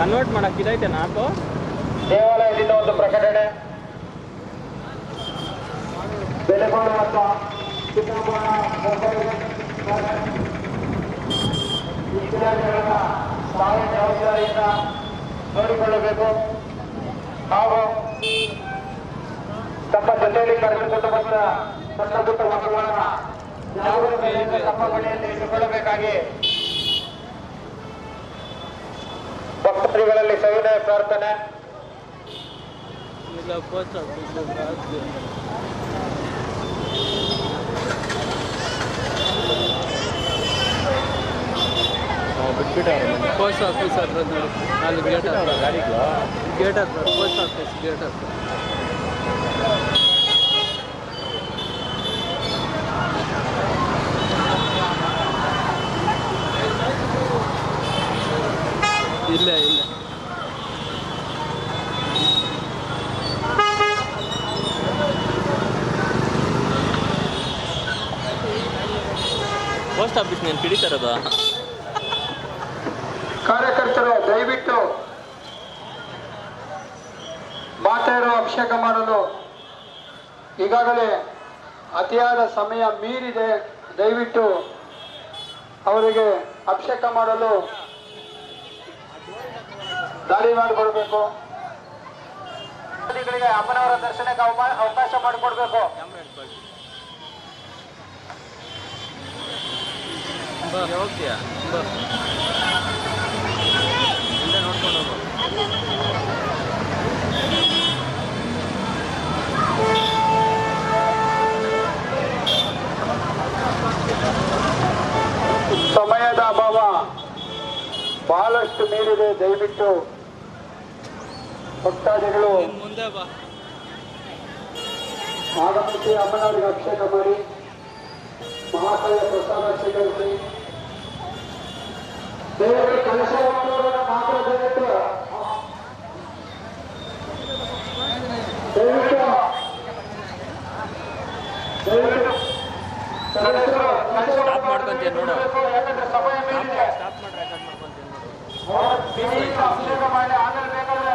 Convert ಮಾಡಕ್ಕೆ ಇದೈತೆ ನಾಲ್ಕು. ದೇವಾಲಯದಿಂದ ಒಂದು ಪ್ರಕಟಣೆ. ಮತ್ತು ಜವಾಬ್ದಾರಿಯಿಂದ ನೋಡಿಕೊಳ್ಳಬೇಕು. ಹಾಗೂ ತಮ್ಮ ಜೊತೆಯಲ್ಲಿ ಕರೆದುಕೊಂಡು ಬಂದ ಸಣ್ಣ ಪುಟ್ಟ ಮಕ್ಕಳನ್ನ ಜಾಗರೂಕತೆಯಿಂದ ತಮ್ಮ ಮನೆಯಲ್ಲಿ ಇಟ್ಟುಕೊಳ್ಳಬೇಕಾಗಿ ಭಕ್ತರುಗಳಲ್ಲಿ ಸವಿನಯ ಪ್ರಾರ್ಥನೆ. ಇಲ್ಲ ಪೋಸ್ಟ್ ಆಫೀಸ್ ಪೋಸ್ಟ್ ಆಫೀಸ್ ಹತ್ರ ಅಲ್ಲಿ ಗೇಟ್ ಹತ್ರ. ಗೇಟ್ ಹತ್ರ ಪೋಸ್ಟ್ ಆಫೀಸ್ ಗೇಟ್ ಹತ್ರ. ಇಲ್ಲ ಇಲ್ಲ. ಪೋಸ್ಟ್ ಆಫೀಸ್ ನೀನು ಪಿಡಿತಾರದ? ಕಾರ್ಯಕರ್ತರ, ದಯವಿಟ್ಟು ಮಾತೆಯರು ಅಭಿಷೇಕ ಮಾಡಲು ಈಗಾಗಲೇ ಅತಿಯಾದ ಸಮಯ ಮೀರಿದೆ. ದಯವಿಟ್ಟು ಅವರಿಗೆ ಅಭಿಷೇಕ ಮಾಡಲು ದಾರಿ ಮಾಡಿಕೊಡ್ಬೇಕು. ಭಕ್ತಾದಿಗಳಿಗೆ ಅಮ್ಮನವರ ದರ್ಶನಕ್ಕೆ ಅವಕಾಶ ಮಾಡಿಕೊಡ್ಬೇಕು. ಹೋಗ್ತೀಯಾ? ನೋಡ್ಕೊಂಡು ಹೋಗು ಸಮಯದ ಅಭಾವ ಬಹಳಷ್ಟು ಮೀರಿದೆ ದಯವಿಟ್ಟು ಭಕ್ತಾದಿಗಳು ಆಗಮಿಸಿ ಅಮ್ಮನವರಿಗೆ ಅಭಿಷೇಕ ಮಾಡಿ ಮಹಾಕಾಯ ಪ್ರಸಾದ ಸ್ವೀಕರಿಸಿ. ದೇವರ ಕೆಲಸ ಮಾಡುವವರನ್ನ ಮಾತ್ರ ದಯವಿಟ್ಟು ದಯವಿಟ್ಟು ದಯವಿಟ್ಟು ಸ್ಟಾಪ್ ನೋಡು. ಸ್ಟಾಪ್ ಮಾಡಿ ರೆಕಾರ್ಡ್ ಮಾಡ್ಕೊಂತೀನಿ ನೋಡು ಬಿಡಿಯಿಂದ ಅಭಿಷೇಕ ಮಾಡಿ ಆಮೇಲೆ ಬೇಕಾದ್ರೆ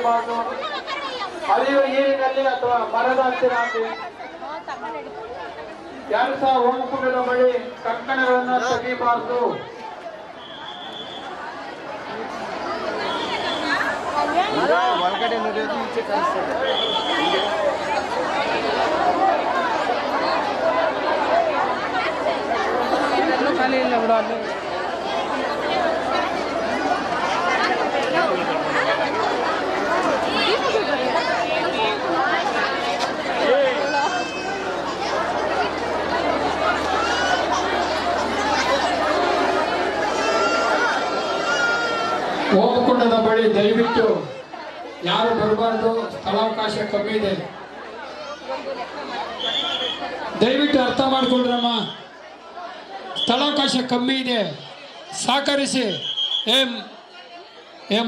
ಬಳಿ ತೆಗೆಯಬಾರದು ಅಲ್ಲಿಯೂ ನೀರಿನಲ್ಲಿ ಅಥವಾ ಮರದ ಹತ್ತಿರ ಹಾಕಿ ಯಾರು ಸಹ ಹೋಮಕುಂಡದ ಬಳಿ ಕಂಕಣಗಳನ್ನು ತೆಗೆಯಬಾರದು ಒಳಗಡೆ ನಡೆಯೋದು ಈಚೆ ಕಾಣಿಸ್ತದೆ ಖಾಲಿ ಇಲ್ಲ ಬಿಡು ಅಲ್ಲಿ ಹೋಮಕುಂಡದ ಬಳಿ ದಯವಿಟ್ಟು ಯಾರು ಬರಬಾರ್ದು, ಸ್ಥಳಾವಕಾಶ ಕಮ್ಮಿ ಇದೆ. ದಯವಿಟ್ಟು ಅರ್ಥ ಮಾಡ್ಕೊಳ್ರಮ್ಮ ಸ್ಥಳಾವಕಾಶ ಕಮ್ಮಿ ಇದೆ. ಸಹಕರಿಸಿ. ಏ ಏ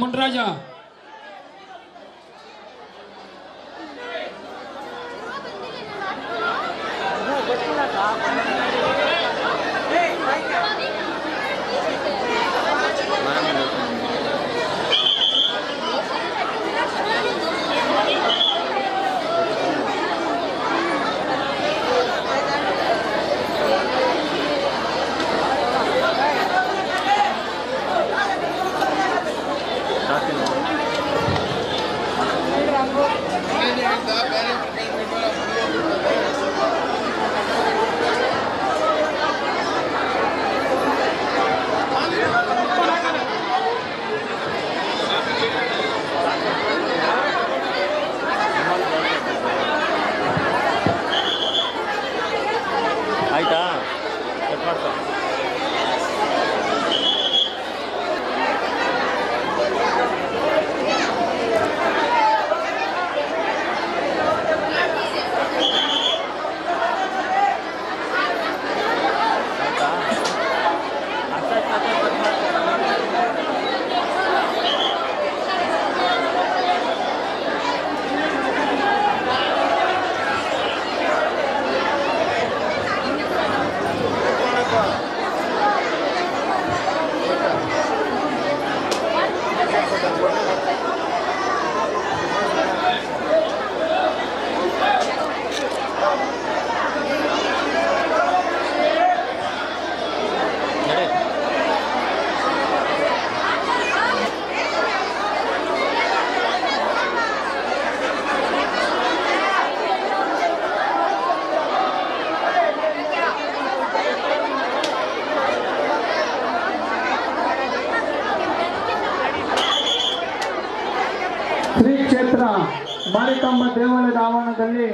ಮಾರಿಕಮ್ಮ ದೇವಾಲಯದ ಆವರಣದಲ್ಲಿ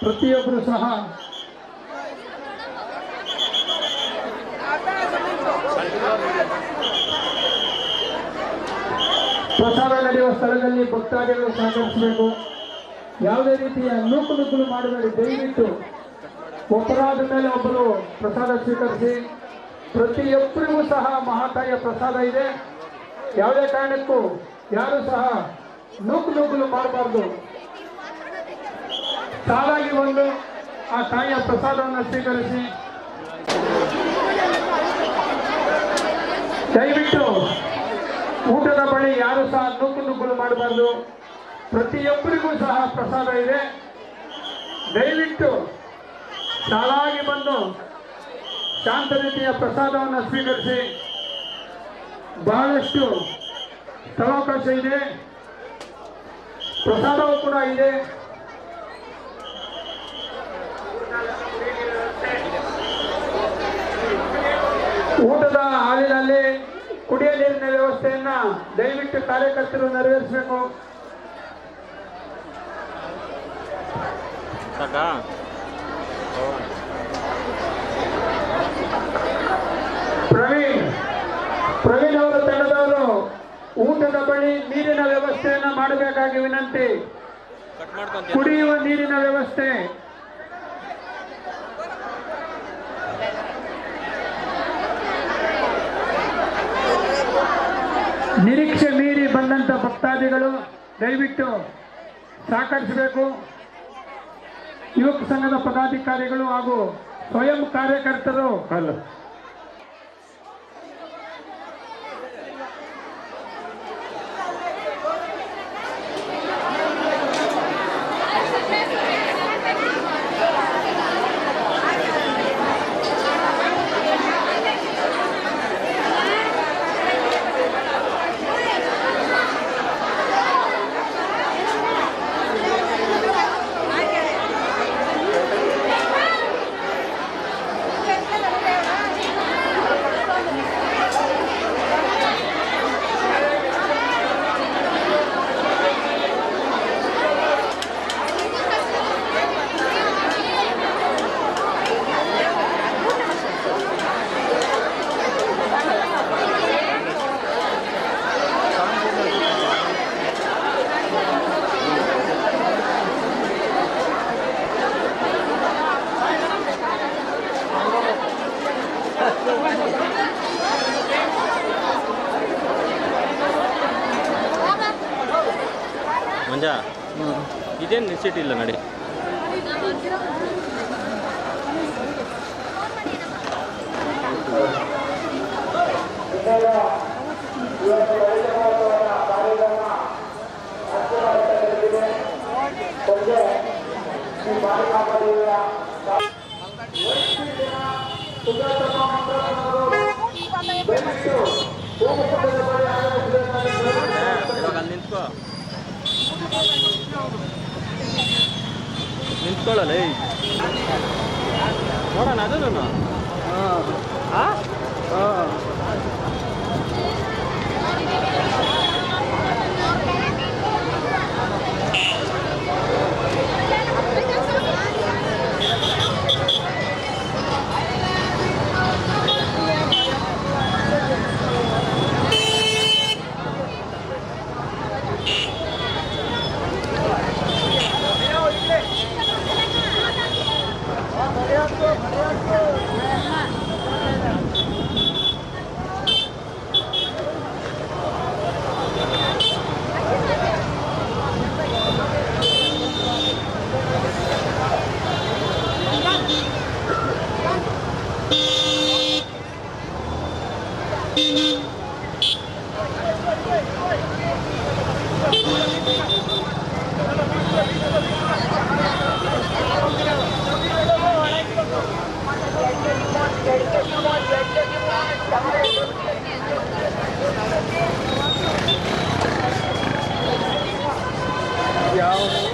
ಪ್ರತಿಯೊಬ್ಬರು ಸಹ ಪ್ರಸಾದ ನಡೆಯುವ ಸ್ಥಳದಲ್ಲಿ ಭಕ್ತಾದಿಗಳು ಸಹಕರಿಸಬೇಕು. ಯಾವುದೇ ರೀತಿಯ ನೂಕು ನುಗ್ಗಲು ಮಾಡಿದರೆ ದಯವಿಟ್ಟು ಒಬ್ಬರಾದ ಮೇಲೆ ಒಬ್ಬರು ಪ್ರಸಾದ ಸ್ವೀಕರಿಸಿ. ಪ್ರತಿಯೊಬ್ಬರಿಗೂ ಸಹ ಮಹಾತಾಯಿಯ ಪ್ರಸಾದ ಇದೆ. ಯಾವುದೇ ಕಾರಣಕ್ಕೂ ಯಾರು ಸಹ ನೂಕು ನುಗ್ಗಲು ಮಾಡಬಾರ್ದು. ಸಾಲಾಗಿ ಬಂದು ಆ ತಾಯಿಯ ಪ್ರಸಾದವನ್ನು ಸ್ವೀಕರಿಸಿ. ದಯವಿಟ್ಟು ಊಟದ ಬಳಿ ಯಾರು ಸಹ ನೂಕು ನುಗ್ಗಲು ಮಾಡಬಾರ್ದು. ಪ್ರತಿಯೊಬ್ಬರಿಗೂ ಸಹ ಪ್ರಸಾದ ಇದೆ. ದಯವಿಟ್ಟು ಸಾಲಾಗಿ ಬಂದು ಶಾಂತ ರೀತಿಯ ಪ್ರಸಾದವನ್ನು ಸ್ವೀಕರಿಸಿ. ಬಹಳಷ್ಟು ಸ್ಥಳಾವಕಾಶ ಇದೆ. ಪ್ರಸಾದವೂ ಕೂಡ ಇದೆ. ಊಟದ ಹಾಲಿನಲ್ಲಿ ಕುಡಿಯ ನೀರಿನ ವ್ಯವಸ್ಥೆಯನ್ನ ದಯವಿಟ್ಟು ಕಾರ್ಯಕರ್ತರು ನೆರವೇರಿಸಬೇಕು. ಊಟದ ಬಳಿ ನೀರಿನ ವ್ಯವಸ್ಥೆಯನ್ನು ಮಾಡಬೇಕಾಗಿ ವಿನಂತಿ. ಕುಡಿಯುವ ನೀರಿನ ವ್ಯವಸ್ಥೆ. ನಿರೀಕ್ಷೆ ಮೀರಿ ಬಂದಂತ ಭಕ್ತಾದಿಗಳು, ದಯವಿಟ್ಟು ಸಹಕರಿಸಬೇಕು. ಯುವಕ ಸಂಘದ ಪದಾಧಿಕಾರಿಗಳು ಹಾಗೂ ಸ್ವಯಂ ಕಾರ್ಯಕರ್ತರು. ಮಂಜ ಇದೇನು ನಿಶ್ಚಿಟ್ಟಿಲ್ಲ ನಡಿ ಇವಾಗ ನಿಂತ್ಕೊಳ್ಳಲ್ಲ ಏಯ್ ನೋಡೋಣ ಅದನ್ನು. Vamos, Yeah.